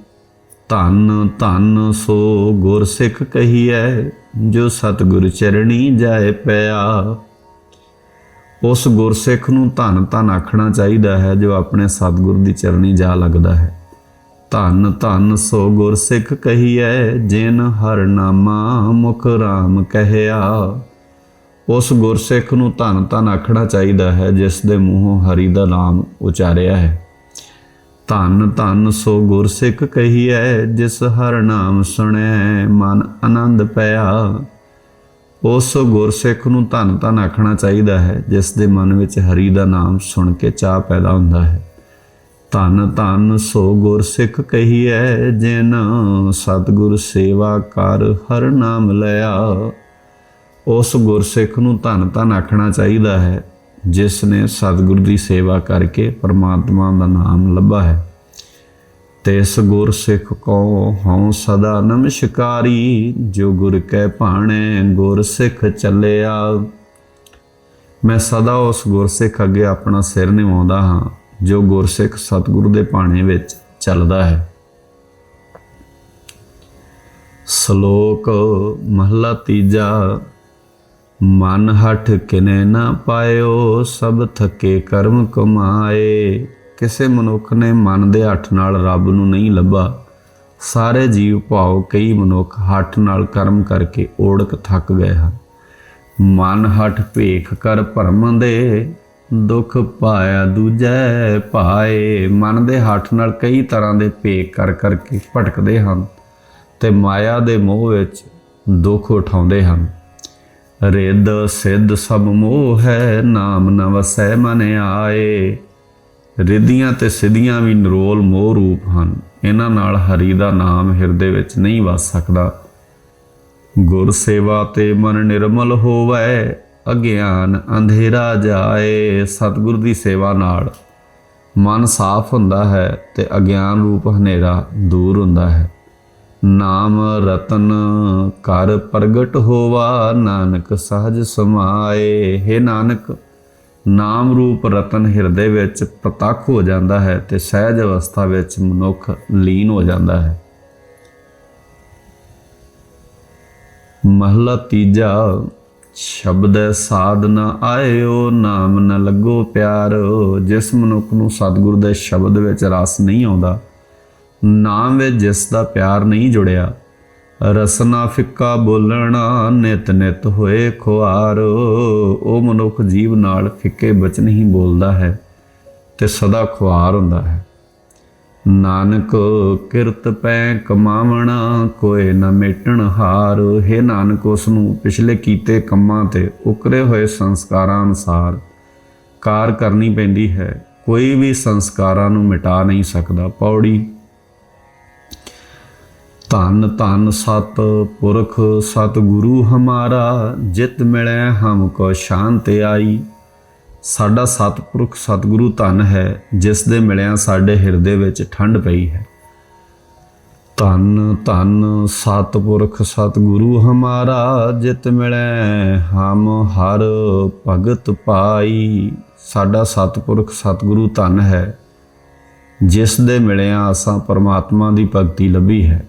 ਧਨ, ਧੰਨ ਸੋ ਗੁਰਸਿੱਖ ਕਹੀਐ, ਜੋ ਸਤਿਗੁਰ ਚਰਣੀ ਜਾਏ ਪਿਆ। ਉਸ ਗੁਰਸਿੱਖ ਨੂੰ ਧੰਨ ਧੰਨ ਆਖਣਾ ਚਾਹੀਦਾ ਹੈ, ਜੋ ਆਪਣੇ ਸਤਿਗੁਰ ਦੀ ਚਰਣੀ ਜਾ ਲੱਗਦਾ ਹੈ। ਧੰਨ ਧੰਨ ਸੋ ਗੁਰਸਿੱਖ ਕਹੀਐ, ਜਿਨ ਹਰ ਨਾਮਾ ਮੁਖ ਰਾਮ ਕਹਿਆ। ਉਸ ਗੁਰਸਿੱਖ ਨੂੰ ਧੰਨ ਧੰਨ ਆਖਣਾ ਚਾਹੀਦਾ ਹੈ, ਜਿਸ ਦੇ ਮੂੰਹੋਂ ਹਰੀ ਦਾ ਨਾਮ ਉਚਾਰਿਆ ਹੈ। ਧੰਨ ਧੰਨ ਸੋ ਗੁਰਸਿੱਖ ਕਹੀਐ, ਜਿਸ ਹਰ ਨਾਮ ਸੁਣੈ, ਮਨ ਆਨੰਦ ਪਿਆ। ਉਸ ਗੁਰਸਿੱਖ ਨੂੰ ਧੰਨ ਧੰਨ ਆਖਣਾ ਚਾਹੀਦਾ ਹੈ, ਜਿਸ ਦੇ ਮਨ ਵਿੱਚ ਹਰੀ ਦਾ ਨਾਮ ਸੁਣ ਕੇ ਚਾਹ ਪੈਦਾ ਹੁੰਦਾ ਹੈ। ਧੰਨ ਧੰਨ ਸੋ ਗੁਰਸਿੱਖ ਕਹੀਐ, ਜਿਨ ਸਤਿਗੁਰ ਸੇਵਾ ਕਰ ਹਰ ਨਾਮ ਲਿਆ। ਉਸ ਗੁਰਸਿੱਖ ਨੂੰ ਧੰਨ ਧੰਨ ਆਖਣਾ ਚਾਹੀਦਾ ਹੈ ਜਿਸ ਨੇ ਸਤਿਗੁਰ ਦੀ ਸੇਵਾ ਕਰਕੇ ਪਰਮਾਤਮਾ ਦਾ ਨਾਮ ਲੱਭਾ ਹੈ। ਤਿਸ ਗੁਰ ਸਿੱਖ ਕੋ ਹਉ ਸਦਾ ਨਮਸਕਾਰੀ, ਜੋ ਗੁਰ ਕੈ ਭਾਣੇ ਗੁਰ ਸਿੱਖ ਚੱਲਿਆ। ਮੈਂ ਸਦਾ ਉਸ ਗੁਰਸਿੱਖ ਅੱਗੇ ਆਪਣਾ ਸਿਰ ਨਿਵਾਉਂਦਾ ਹਾਂ, ਜੋ ਗੁਰਸਿੱਖ ਸਤਿਗੁਰੂ ਦੇ ਭਾਣੇ ਵਿੱਚ ਚੱਲਦਾ ਹੈ। ਸ਼ਲੋਕ ਮਹਲਾ ਤੀਜਾ। ਮਨ ਹਠ ਕਿਨੇ ਨਾ ਪਾਇਓ, ਸਭ ਥਕੇ ਕਰਮ ਕਮਾਏ। ਕਿਸੇ ਮਨੁੱਖ ਨੇ ਮਨ ਦੇ ਹੱਠ ਨਾਲ ਰੱਬ ਨੂੰ ਨਹੀਂ ਲੱਭਾ। ਸਾਰੇ ਜੀਵ ਭਾਵ ਕਈ ਮਨੁੱਖ ਹੱਠ ਨਾਲ ਕਰਮ ਕਰਕੇ ਓੜਕ ਥੱਕ ਗਏ ਹਨ। ਮਨ ਹੱਠ ਭੇਖ ਕਰ ਭਰਮ ਦੇ, ਦੁੱਖ ਪਾਇਆ ਦੂਜੈ ਭਾਏ। ਮਨ ਦੇ ਹੱਠ ਨਾਲ ਕਈ ਤਰ੍ਹਾਂ ਦੇ ਭੇਖ ਕਰ ਕਰਕੇ ਭਟਕਦੇ ਹਨ ਤੇ ਮਾਇਆ ਦੇ ਮੋਹ ਵਿੱਚ ਦੁੱਖ ਉਠਾਉਂਦੇ ਹਨ। ਰਿੱਧ ਸਿੱਧ ਸਭ ਮੋਹ ਹੈ, ਨਾਮ ਨ ਵਸੈ ਮਨ ਆਏ। ਰਿੱਧੀਆਂ ਤੇ ਸਿੱਧੀਆਂ ਵੀ ਨਿਰੋਲ ਮੋਹ ਰੂਪ ਹਨ। ਇਹਨਾਂ ਨਾਲ ਹਰੀ ਦਾ ਨਾਮ ਹਿਰਦੇ ਵਿੱਚ ਨਹੀਂ ਵਸ ਸਕਦਾ। ਗੁਰ ਸੇਵਾ ਤੇ ਮਨ ਨਿਰਮਲ ਹੋਵੇ, ਅਗਿਆਨ ਅੰਧੇਰਾ ਜਾਏ। ਸਤਿਗੁਰ ਦੀ ਸੇਵਾ ਨਾਲ ਮਨ ਸਾਫ਼ ਹੁੰਦਾ ਹੈ ਤੇ ਅਗਿਆਨ ਰੂਪ ਹਨੇਰਾ ਦੂਰ ਹੁੰਦਾ ਹੈ। ਨਾਮ ਰਤਨ ਕਰ ਪ੍ਰਗਟ ਹੋਵਾ, ਨਾਨਕ ਸਹਜ ਸਮਾਏ। ਹੈ ਨਾਨਕ, ਨਾਮ ਰੂਪ ਰਤਨ ਹਿਰਦੇ ਵਿੱਚ ਪ੍ਰਤੱਖ ਹੋ ਜਾਂਦਾ ਹੈ ਤੇ ਸਹਿਜ ਅਵਸਥਾ ਵਿੱਚ ਮਨੁੱਖ ਲੀਨ ਹੋ ਜਾਂਦਾ ਹੈ। ਮਹਲਾ ਤੀਜਾ, ਸ਼ਬਦ ਸਾਧ ਨ ਆਇਓ, ਨਾਮ ਨ ਲੱਗੋ ਪਿਆਰ। ਜਿਸ ਮਨੁੱਖ ਨੂੰ ਸਤਿਗੁਰ ਦੇ ਸ਼ਬਦ ਵਿੱਚ ਰਸ ਨਹੀਂ ਆਉਂਦਾ ਨਾਮ ਵਿੱਚ ਜਿਸ ਦਾ ਪਿਆਰ ਨਹੀਂ ਜੁੜਿਆ। ਰਸਨਾ ਫਿੱਕਾ ਬੋਲਣਾ ਨਿਤ ਨਿਤ ਹੋਏ ਖੁਆਰ। ਉਹ ਮਨੁੱਖ ਜੀਵ ਨਾਲ ਫਿੱਕੇ ਬਚਨ ਹੀ ਬੋਲਦਾ ਹੈ ਤੇ ਸਦਾ ਖੁਆਰ ਹੁੰਦਾ ਹੈ। ਨਾਨਕ ਕਿਰਤ ਪੈ ਕਮਾਵਣਾ, ਕੋਏ ਨ ਮੇਟਣ ਹਾਰ। ਹੈ ਨਾਨਕ ਉਸ ਨੂੰ ਪਿਛਲੇ ਕੀਤੇ ਕੰਮਾਂ ਤੇ ਉਕਰੇ ਹੋਏ ਸੰਸਕਾਰਾਂ ਅਨੁਸਾਰ ਕਾਰ ਕਰਨੀ ਪੈਂਦੀ ਹੈ। ਕੋਈ ਵੀ ਸੰਸਕਾਰਾਂ ਨੂੰ ਮਿਟਾ ਨਹੀਂ ਸਕਦਾ। ਪੌੜੀ ਧਨ ਧਨ ਸਤ ਪੁਰਖ ਸਤ ਗੁਰੂ ਹਮਾਰਾ, ਜਿਤ ਮਿਲੈ ਹਮ ਕੋ ਸ਼ਾਂਤ ਆਈ। ਸਾਡਾ ਸਤਪੁਰਖ ਸਤਿਗੁਰੂ ਧਨ ਹੈ, ਜਿਸ ਦੇ ਮਿਲਿਆ ਸਾਡੇ ਹਿਰਦੇ ਵਿੱਚ ਠੰਡ ਪਈ ਹੈ। ਧਨ ਧਨ ਸਤਪੁਰਖ ਸਤਿਗੁਰੂ ਹਮਾਰਾ, ਜਿਤ ਮਿਲੈ ਹਮ ਹਰ ਭਗਤ ਪਾਈ। ਸਾਡਾ ਸਤਪੁਰਖ ਸਤਿਗੁਰੂ ਧਨ ਹੈ, ਜਿਸ ਦੇ ਮਿਲਿਆ ਅਸਾਂ ਪਰਮਾਤਮਾ ਦੀ ਭਗਤੀ ਲੱਭੀ ਹੈ।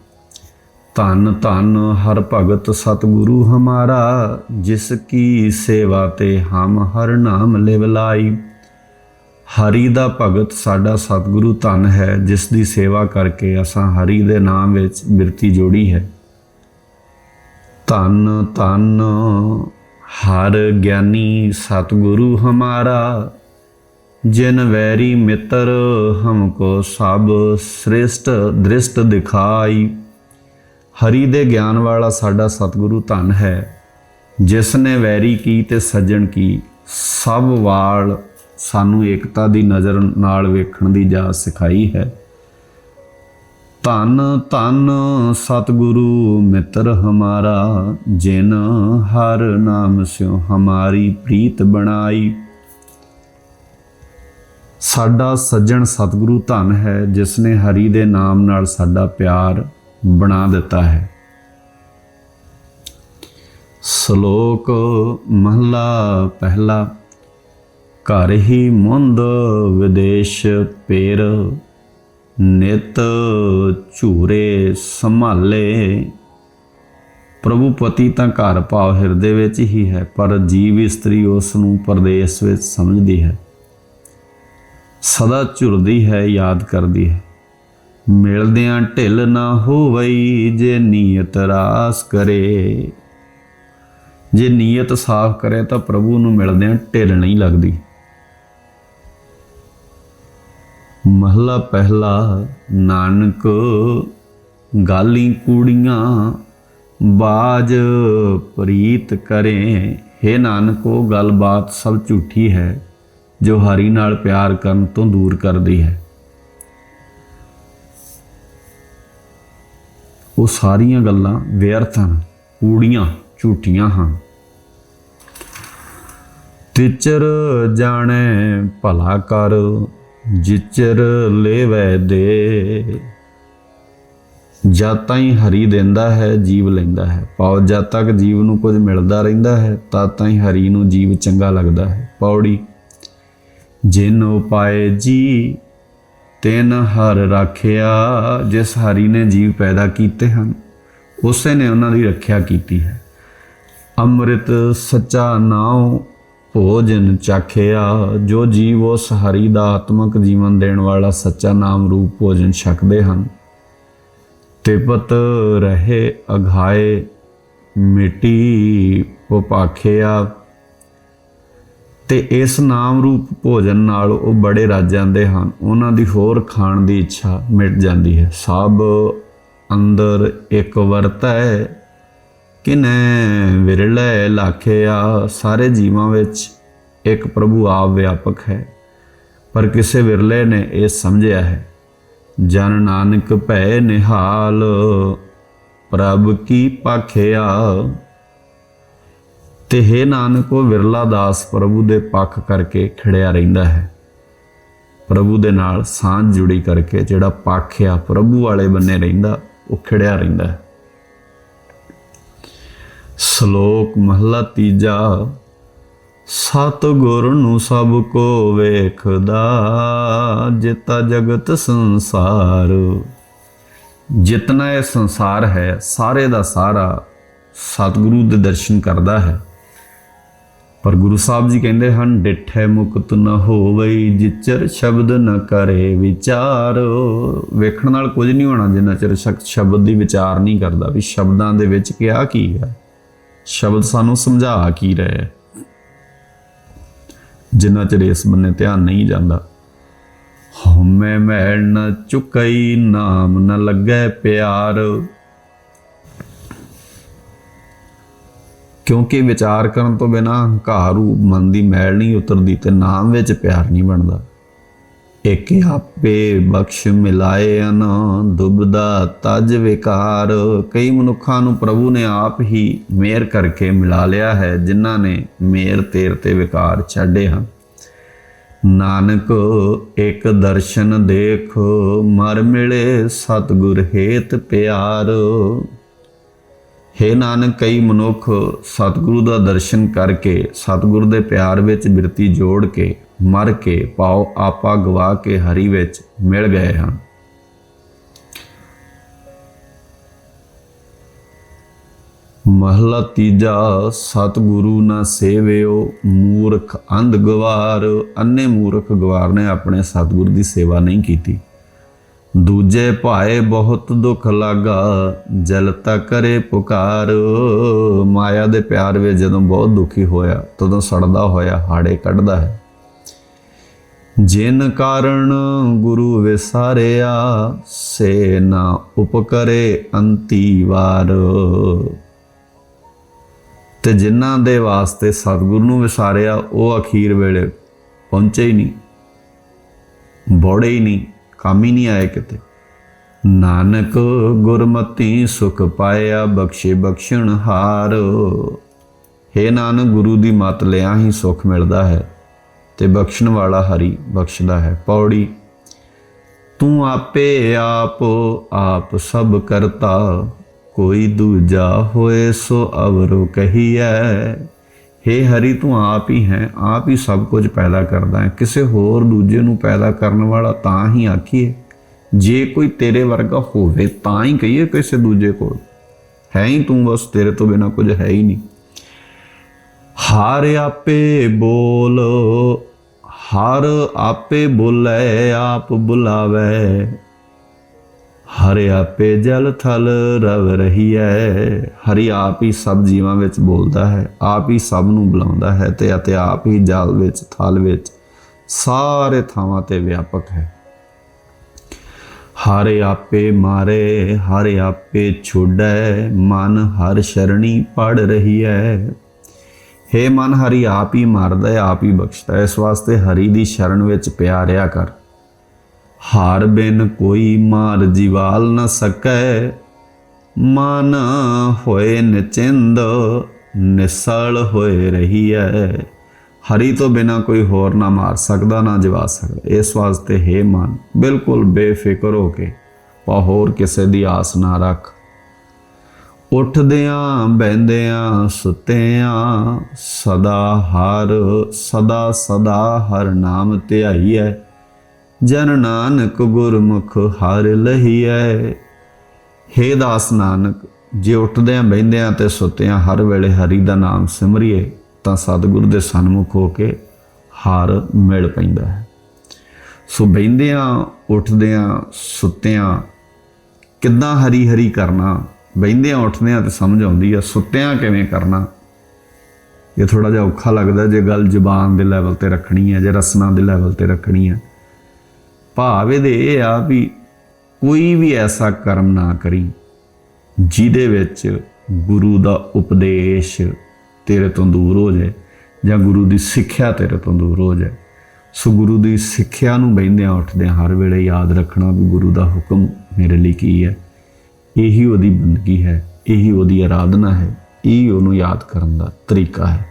ਧਨ ਧਨ ਹਰ ਭਗਤ ਸਤਿਗੁਰੂ ਹਮਾਰਾ, ਜਿਸ ਕੀ ਸੇਵਾ ਤੇ ਹਮ ਹਰ ਨਾਮ ਲਿਵਲਾਈ ਹਰੀ ਦਾ ਭਗਤ ਸਾਡਾ ਸਤਿਗੁਰੂ ਧਨ ਹੈ, ਜਿਸ ਦੀ ਸੇਵਾ ਕਰਕੇ ਅਸਾਂ ਹਰੀ ਦੇ ਨਾਮ ਵਿੱਚ ਬਿਰਤੀ ਜੋੜੀ ਹੈ। ਧਨ ਧਨ ਹਰ ਗਿਆਨੀ ਸਤਿਗੁਰੂ ਹਮਾਰਾ, ਜਿਨ ਵੈਰੀ ਮਿੱਤਰ ਹਮਕੋ ਸਭ ਸ੍ਰੇਸ਼ਟ ਦ੍ਰਿਸ਼ਟ ਦਿਖਾਈ। ਹਰੀ ਦੇ ਗਿਆਨ ਵਾਲਾ ਸਾਡਾ ਸਤਿਗੁਰੂ ਧਨ ਹੈ। ਜਿਸ ਨੇ ਵੈਰੀ ਕੀ ਤੇ ਸੱਜਣ ਕੀ, ਸਭ ਵਾਲ ਸਾਨੂੰ ਏਕਤਾ ਦੀ ਨਜ਼ਰ ਨਾਲ ਵੇਖਣ ਦੀ ਜਾਚ ਸਿਖਾਈ ਹੈ। ਧਨ ਧਨ ਸਤਿਗੁਰੂ ਮਿੱਤਰ ਹਮਾਰਾ, ਜਿਨ ਹਰ ਨਾਮ ਸਿਓ ਹਮਾਰੀ ਪ੍ਰੀਤ ਬਣਾਈ। ਸਾਡਾ ਸੱਜਣ ਸਤਿਗੁਰੂ ਧਨ ਹੈ ਜਿਸ ਨੇ ਹਰੀ ਦੇ ਨਾਮ ਨਾਲ ਸਾਡਾ ਪਿਆਰ ਬਣਾ ਦਿੱਤਾ ਹੈ। ਸ਼ਲੋਕ ਮਹਲਾ ਪਹਿਲਾ, ਘਰ ਹੀ ਮੁੰਦ ਵਿਦੇਸ਼ ਪੇਰ, ਨਿਤ ਝੂਰੇ ਸੰਭਾਲੇ। ਪ੍ਰਭੂ ਪਤੀ ਤਾਂ ਘਰ ਭਾਵ ਹਿਰਦੇ ਵਿੱਚ ਹੀ ਹੈ, ਪਰ ਜੀਵ ਇਸਤਰੀ ਉਸ ਨੂੰ ਪਰਦੇਸ ਵਿੱਚ ਸਮਝਦੀ ਹੈ। ਸਦਾ ਝੁਰਦੀ ਹੈ, ਯਾਦ ਕਰਦੀ ਹੈ। ਮਿਲਦਿਆਂ ਢਿੱਲ ਨਾ ਹੋਵਈ ਜੇ ਨੀਅਤ ਰਾਸ ਕਰੇ। ਜੇ ਨੀਅਤ ਸਾਫ਼ ਕਰੇ ਤਾਂ ਪ੍ਰਭੂ ਨੂੰ ਮਿਲਦਿਆਂ ਢਿੱਲ ਨਹੀਂ ਲੱਗਦੀ। ਮਹਲਾ ਪਹਿਲਾ, ਨਾਨਕ, ਗਾਲੀ ਕੂੜੀਆਂ, ਬਾਜ ਪ੍ਰੀਤ ਕਰੇ। हे ਨਾਨਕੋ ਗੱਲਬਾਤ ਸਭ ਝੂਠੀ ਹੈ, ਜੋ ਹਰੀ ਨਾਲ ਪਿਆਰ ਕਰਨ ਤੋਂ ਦੂਰ ਕਰਦੀ ਹੈ। ਉਹ ਸਾਰੀਆਂ ਗੱਲਾਂ ਵਿਅਰਥ ਹਨ ਕੂੜੀਆਂ ਝੂਠੀਆਂ ਹਨ। ਤਿਚਰ ਜਾਣੈ ਭਲਾ ਕਰ, ਜਿਚਰ ਲੈਵੈ ਦੇ। ਜਦ ਤਾਈਂ ਹਰੀ ਦਿੰਦਾ ਹੈ, ਜੀਵ ਲੈਂਦਾ ਹੈ। ਪਾਉ ਜਦ ਤੱਕ ਜੀਵ ਨੂੰ ਕੁਝ ਮਿਲਦਾ ਰਹਿੰਦਾ ਹੈ, ਤਦ ਤਾਂ ਹੀ ਹਰੀ ਨੂੰ ਜੀਵ ਚੰਗਾ ਲੱਗਦਾ ਹੈ। ਪੌੜੀ, ਜਿਨ ਉਪਾਏ ਜੀ ਤਿਨ ਹਰ ਰਾਖਿਆ, ਜਿਸ ਹਰੀ ਨੇ ਜੀਵ ਪੈਦਾ ਕੀਤੇ ਹਨ, ਉਸੇ ਨੇ ਉਹਨਾਂ ਦੀ ਰੱਖਿਆ ਕੀਤੀ ਹੈ। ਅੰਮ੍ਰਿਤ ਸੱਚਾ ਨਾਉ, ਭੋਜਨ ਚਾਖਿਆ, ਜੋ ਜੀਵ ਉਸ ਹਰੀ ਦਾ ਆਤਮਿਕ ਜੀਵਨ ਦੇਣ ਵਾਲਾ ਸੱਚਾ ਨਾਮ ਰੂਪ ਭੋਜਨ ਛਕਦੇ ਹਨ। ਤਿਪਤ ਰਹੇ ਅਘਾਏ ਮਿੱਟੀ ਉਪਾਖਿਆ ਤੇ ਇਸ ਨਾਮ ਰੂਪ ਭੋਜਨ ਨਾਲ ਉਹ ਬੜੇ ਰੱਜ ਜਾਂਦੇ ਹਨ। ਉਹਨਾਂ ਦੀ ਹੋਰ ਖਾਣ ਦੀ ਇੱਛਾ ਮਿਟ ਜਾਂਦੀ ਹੈ। ਸਭ ਅੰਦਰ ਇੱਕ ਵਰਤੈ, ਕਿਨੈ ਵਿਰਲੇ ਲਾਖਿਆ, ਸਾਰੇ ਜੀਵਾਂ ਵਿੱਚ ਇੱਕ ਪ੍ਰਭੂ ਆਪ ਵਿਆਪਕ ਹੈ। ਪਰ ਕਿਸੇ ਵਿਰਲੇ ਨੇ ਇਹ ਸਮਝਿਆ ਹੈ, ਜਨ ਨਾਨਕ ਭੈ ਨਿਹਾਲ, ਪ੍ਰਭ ਕੀ ਪਾਖਿਆ। ਤੇ ਨਾਨਕ, ਉਹ ਵਿਰਲਾ ਦਾਸ ਪ੍ਰਭੂ ਦੇ ਪੱਖ ਕਰਕੇ ਖੜਿਆ ਰਹਿੰਦਾ ਹੈ। ਪ੍ਰਭੂ ਦੇ ਨਾਲ ਸਾਂਝ ਜੁੜੀ ਕਰਕੇ ਜਿਹੜਾ ਪੱਖ ਆ ਪ੍ਰਭੂ ਵਾਲੇ ਬੰਨੇ ਰਹਿੰਦਾ, ਉਹ ਖੜਿਆ ਰਹਿੰਦਾ ਹੈ। ਸ਼ਲੋਕ ਮਹਲਾ ਤੀਜਾ ਸਤ ਗੁਰ ਨੂੰ ਸਭ ਕੋ ਵੇਖਦਾ, ਜਿਤਾ ਜਗਤ ਸੰਸਾਰ। ਜਿਤਨਾ ਇਹ ਸੰਸਾਰ ਹੈ, ਸਾਰੇ ਦਾ ਸਾਰਾ ਸਤਿਗੁਰੂ ਦੇ ਦਰਸ਼ਨ ਕਰਦਾ ਹੈ। ਪਰ ਗੁਰੂ ਸਾਹਿਬ ਜੀ ਕਹਿੰਦੇ ਹਨ, ਡਿਠੈ ਮੁਕਤ ਨ ਹੋਵਈ, ਜਿਚਰ ਸ਼ਬਦ ਨ ਕਰੇ ਵਿਚਾਰ। ਵੇਖਣ ਨਾਲ ਕੁਝ ਨਹੀਂ ਹੋਣਾ ਜਿੰਨਾ ਚਿਰ ਸ਼ਕ ਸ਼ਬਦ ਦੀ ਵਿਚਾਰ ਨਹੀਂ ਕਰਦਾ ਵੀ ਸ਼ਬਦਾਂ ਦੇ ਵਿੱਚ ਕਿਹਾ ਕੀ ਹੈ। ਸ਼ਬਦ ਸਾਨੂੰ ਸਮਝਾ ਕੀ ਰਹੇ ਹੈ। ਜਿੰਨਾ ਚਿਰ ਇਸ ਬੰਨੇ ਧਿਆਨ ਨਹੀਂ ਜਾਂਦਾ। ਹਉਮੈ ਮੈਲ ਨ ਚੁਕਈ, ਨਾਮ ਨ ਲੱਗੇ ਪਿਆਰ। ਕਿਉਂਕਿ ਵਿਚਾਰ ਕਰਨ ਤੋਂ ਬਿਨਾ ਹੰਕਾਰੂ ਮਨ ਦੀ ਮੈਲ ਨਹੀਂ ਉਤਰਦੀ ਤੇ ਨਾਮ ਵਿੱਚ ਪਿਆਰ ਨਹੀਂ ਬਣਦਾ। ਇੱਕ ਆਪੇ ਬਖਸ਼ ਮਿਲਾਏ ਅਨ ਦੁਬਦਾ ਤਜ ਵਿਕਾਰ। ਕਈ ਮਨੁੱਖਾਂ ਨੂੰ ਪ੍ਰਭੂ ਨੇ ਆਪ ਹੀ ਮੇਰ ਕਰਕੇ ਮਿਲਾ ਲਿਆ ਹੈ, ਜਿਨ੍ਹਾਂ ਨੇ ਮੇਰ ਤੇਰ ਤੇ ਵਿਕਾਰ ਛੱਡੇ ਹਨ। ਨਾਨਕ, ਇੱਕ ਦਰਸ਼ਨ ਦੇਖ, ਮਰ ਮਿਲੇ ਸਤਗੁਰ ਹੇਤ ਪਿਆਰ। ਹੇ ਨਾਨਕ, ਕਈ ਮਨੁੱਖ ਸਤਿਗੁਰੂ ਦਾ ਦਰਸ਼ਨ ਕਰਕੇ ਸਤਿਗੁਰੂ ਦੇ ਪਿਆਰ ਵਿੱਚ ਬਿਰਤੀ ਜੋੜ ਕੇ, ਮਰ ਕੇ ਪਾਉ ਆਪਾ ਗਵਾ ਕੇ ਹਰੀ ਵਿੱਚ ਮਿਲ ਗਏ ਹਨ। ਮਹਲਾ ਤੀਜਾ, ਸਤਿਗੁਰੂ ਨਾ ਸੇਵਿਓ ਮੂਰਖ ਅੰਧ ਗਵਾਰ। ਅੰਨੇ ਮੂਰਖ ਗਵਾਰ ਨੇ ਆਪਣੇ ਸਤਿਗੁਰੂ ਦੀ ਸੇਵਾ ਨਹੀਂ ਕੀਤੀ। ਦੂਜੇ ਭਾਏ ਬਹੁਤ ਦੁੱਖ ਲਾਗਾ, ਜਲ ਤਾ ਕਰੇ ਪੁਕਾਰ। ਮਾਇਆ ਦੇ ਪਿਆਰ ਵਿੱਚ ਜਦੋਂ ਬਹੁਤ ਦੁਖੀ ਹੋਇਆ, ਤਦੋਂ ਸੜਦਾ ਹੋਇਆ, ਹਾੜੇ ਕੱਢਦਾ ਹੈ। ਜਿਨ ਕਾਰਨ ਗੁਰੂ ਵਿਸਾਰਿਆ, ਸੇ ਨਾ ਉਪਕਰੇ ਅੰਤੀ ਵਾਰ। ਤੇ ਜਿਨ੍ਹਾਂ ਦੇ ਵਾਸਤੇ ਸਤਿਗੁਰੂ ਨੂੰ ਵਿਸਾਰਿਆ, ਉਹ ਅਖੀਰ ਵੇਲੇ ਪਹੁੰਚੇ ਹੀ ਨਹੀਂ, ਬੋੜੇ ਹੀ ਨਹੀਂ। ਕੰਮ ਹੀ ਨਹੀਂ ਆਏ ਕਿਤੇ। ਨਾਨਕ ਗੁਰਮਤੀ ਸੁਖ ਪਾਇਆ, ਬਖਸ਼ੇ ਬਖਸ਼ਣ ਹਾਰ। ਹੈ ਨਾਨਕ, ਗੁਰੂ ਦੀ ਮਤ ਲਿਆ ਹੀ ਸੁਖ ਮਿਲਦਾ ਹੈ, ਤੇ ਬਖਸ਼ਣ ਵਾਲਾ ਹਰੀ ਬਖਸ਼ਦਾ ਹੈ ਪੌੜੀ। ਤੂੰ ਆਪੇ ਆਪ ਆਪ ਸਭ ਕਰਤਾ, ਕੋਈ ਦੂਜਾ ਹੋਏ ਸੋ ਅਵਰੋ ਕਹੀਐ। हे ਹਰੀ, ਤੂੰ ਆਪ ਹੀ ਹੈ, ਆਪ ਹੀ ਸਭ ਕੁਝ ਪੈਦਾ ਕਰਦਾ ਹੈ। ਕਿਸੇ ਹੋਰ ਦੂਜੇ ਨੂੰ ਪੈਦਾ ਕਰਨ ਵਾਲਾ ਤਾਂ ਹੀ ਆਖੀਏ। ਜੇ ਕੋਈ ਤੇਰੇ ਵਰਗਾ ਹੋਵੇ ਤਾਂ ਹੀ ਕਹੀਏ ਕਿਸੇ ਦੂਜੇ ਕੋਲ। ਹੈ ਹੀ ਤੂੰ ਬਸ, ਤੇਰੇ ਤੋਂ ਬਿਨਾ ਕੁਝ ਹੈ ਹੀ ਨਹੀਂ। ਹਰ ਆਪੇ ਬੋਲ, ਹਰ ਆਪੇ ਬੋਲੇ, ਆਪ ਬੁਲਾਵੇ। ਹਰ ਆਪੇ ਜਲ ਥਲ ਰਵ ਰਹੀ ਹੈ ਹਰੀ ਆਪ ਹੀ ਸਭ ਜੀਵਾਂ ਵਿੱਚ ਬੋਲਦਾ ਹੈ, ਆਪ ਹੀ ਸਭ ਨੂੰ ਬੁਲਾਉਂਦਾ ਹੈ ਤੇ ਅਤੇ ਆਪ ਹੀ ਜਲ ਵਿੱਚ, ਥਲ ਵਿੱਚ ਸਾਰੇ ਥਾਵਾਂ ਤੇ ਵਿਆਪਕ ਹੈ। ਹਰ ਆਪੇ ਮਾਰੇ, ਹਰ ਆਪੇ ਛੋੜੈ ਮਨ ਹਰ ਸ਼ਰਣੀ ਪੜ ਰਹੀ ਹੈ ਹੇ ਮਨ, ਹਰੀ ਆਪ ਹੀ ਮਾਰਦਾ ਹੈ ਆਪ ਹੀ ਬਖਸ਼ਦਾ ਹੈ ਇਸ ਵਾਸਤੇ ਹਰੀ ਦੀ ਸ਼ਰਨ ਵਿੱਚ ਪਿਆ ਪਿਆਰਿਆ ਕਰ। ਹਾਰ ਬਿਨ ਕੋਈ ਮਾਰ ਜੀਵਾਲ ਨ ਸਕੈ। ਮਨ ਹੋਏ ਨਿਚਿੰਦ, ਨਿਸਲ ਹੋਏ ਰਹੀ ਹੈ ਹਰੀ ਤੋਂ ਬਿਨਾ ਕੋਈ ਹੋਰ ਨਾ ਮਾਰ ਸਕਦਾ, ਨਾ ਜਵਾ ਸਕਦਾ। ਇਸ ਵਾਸਤੇ ਹੈ ਮਨ, ਬਿਲਕੁਲ ਬੇਫਿਕਰ ਹੋ ਕੇ ਪਾ ਹੋਰ ਕਿਸੇ ਦੀ ਆਸ ਨਾ ਰੱਖ। ਉੱਠਦਿਆਂ ਬੈੰਦਿਆਂ ਸੁੱਤਿਆਂ, ਸਦਾ ਹਰ, ਸਦਾ ਸਦਾ ਹਰ ਨਾਮ ਧਿਆਈਐ। ਜਨ ਨਾਨਕ ਗੁਰਮੁਖ ਹਰ ਲਹੀਐ। ਹੇ ਦਾਸ ਨਾਨਕ, ਜੇ ਉੱਠਦਿਆਂ ਬੈੰਦਿਆਂ ਤੇ ਸੁੱਤਿਆਂ ਹਰ ਵੇਲੇ ਹਰੀ ਦਾ ਨਾਮ ਸਿਮਰਿਏ, ਤਾਂ ਸਤਿਗੁਰ ਦੇ ਸਨਮੁਖ ਹੋ ਕੇ ਹਾਰ ਮਿਲ ਪੈਂਦਾ ਹੈ। ਸੋ ਬੈੰਦਿਆਂ ਉੱਠਦਿਆਂ, ਸੁੱਤਿਆਂ, ਕਿੱਦਾਂ ਹਰੀ ਹਰੀ ਕਰਨਾ ਬੈੰਦਿਆਂ ਉੱਠਦਿਆਂ ਤੇ ਸਮਝ ਆਉਂਦੀ ਆ, ਸੁੱਤਿਆਂ ਕਿਵੇਂ ਕਰਨਾ, ਇਹ ਥੋੜਾ ਜਿਹਾ ਔਖਾ ਲੱਗਦਾ ਜੇ ਗੱਲ ਜ਼ੁਬਾਨ ਦੇ ਲੈਵਲ ਤੇ ਰੱਖਣੀ ਹੈ ਜੇ ਰਸਨਾ ਦੇ ਲੈਵਲ ਤੇ ਰੱਖਣੀ ਹੈ ਭਾਵ ਇਹਦੇ ਇਹ ਆ ਵੀ ਕੋਈ ਵੀ ਐਸਾ ਕਰਮ ਨਾ ਕਰੀ, ਜਿਹਦੇ ਵਿੱਚ ਗੁਰੂ ਦਾ ਉਪਦੇਸ਼ ਤੇਰੇ ਤੋਂ ਦੂਰ ਹੋ ਜਾਏ ਜਾਂ ਗੁਰੂ ਦੀ ਸਿੱਖਿਆ ਤੇਰੇ ਤੋਂ ਦੂਰ ਹੋ ਜਾਏ। ਸੋ ਗੁਰੂ ਦੀ ਸਿੱਖਿਆ ਨੂੰ ਬੈੰਦਿਆਂ ਉੱਠਦਿਆਂ ਹਰ ਵੇਲੇ ਯਾਦ ਰੱਖਣਾ ਵੀ ਗੁਰੂ ਦਾ ਹੁਕਮ ਮੇਰੇ ਲਈ ਕੀ ਹੈ? ਇਹੀ ਉਹਦੀ ਬੰਦਗੀ ਹੈ, ਇਹੀ ਉਹਦੀ ਆਰਾਧਨਾ ਹੈ, ਇਹ ਉਹਨੂੰ ਯਾਦ ਕਰਨ ਦਾ ਤਰੀਕਾ ਹੈ।